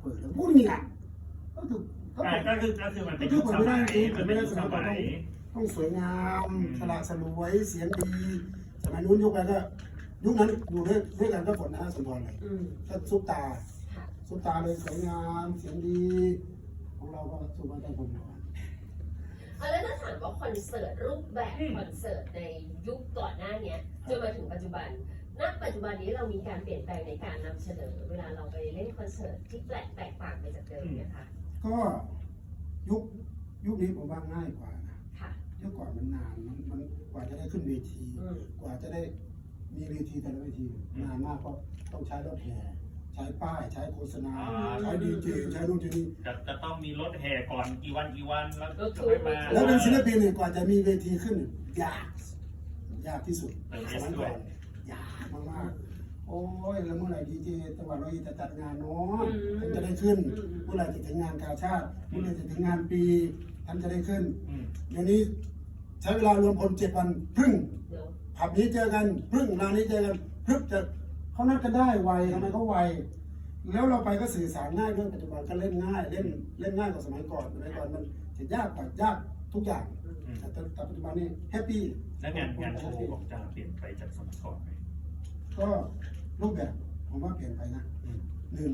เปิดแล้วพูดอย่างนี้อะก็คือก็อ่าบอกก็คือก็คือมันเป็นก็คืยุอคผมสไม่ได้มัยจริงมันเป็นยุคผมสไม่ได้มัยต้องสวยงามอืมสละสลวยเสียงดีสมัยนู้นยุคนั้นก็ยุคนั้นอยู่ด้วยด้วยกันก็ฝนนะสมพรเลยอืมก็ซุปตาค่ะซุปตาเลยสวยงามเสียงดีของเราก็สุวรรณใจผมหน่อยเอาแล้วถ้าถามว่าคอนเสิร์ตรูปแบบคอนเสิร์ตในยุคก่อนหน้าเนี้ยจนมาถึงปัจจุบัน ณปัจจุบันนี้เรามีการเปลี่ยนแปลงในการนำเสนอเวลาเราไปเล่นคอนเสิร์ตที่แปลกแตกต่างไปจากเดิมเนี่ยค่ะ ก็ยุคยุคนี้ผมว่าง่ายกว่านะค่ะยุคก่อนมันนานมันมันกว่าจะได้ขึ้นเวทีอืมกว่าจะได้มีเวทีแต่ละเวทีนานมากเพราะต้องใช้รถแห่ใช้ป้ายใช้โฆษณา ใช้ดีเจใช้นู่นใช้นี่จะจะต้องมีรถแห่ก่อนกี่วันกี่วันแล้วก็ก็คือค่อยมาแล้วเป็นศิลปินเนี่ยกว่าจะมีเวทีขึ้นยากยากที่สุดเออสมัยก่อน ยากมากๆโอ้ยแล้วเมื่อไหร่ดีเจจังหวัดร้อยเอ็ดจะจัดงานเนาะท่านจะได้ขึ้นเมื่อไหร่จะถึงงานกาชาติเมื่อไหร่จะถึงงานปีท่านจะได้ขึ้นอืมเดี๋ยวนี้ใช้เวลารวมพลเจ็ดวันพรึ่งเดี๋ยวผับนี้เจอกันพรึ่งงานนี้เจอกันพรึ่งจะเขานัดกันได้ไวทำไมเขาไวแล้วเราไปก็สื่อสารง่ายด้วยปัจจุบันก็เล่นง่าย เล่นเล่นง่ายกว่าสมัยก่อนสมัยก่อนมันจะยากกว่ายาก ทุกอย่างอืมแต่แต่แต่ปัจจุบันนี้แฮปปี้แล้วงานงานโชว์ของจาเปลี่ยนไปจากสมัยก่อนไหมก็รูปแบบผมว่าเปลี่ยนไปนะอืมหนึ่ง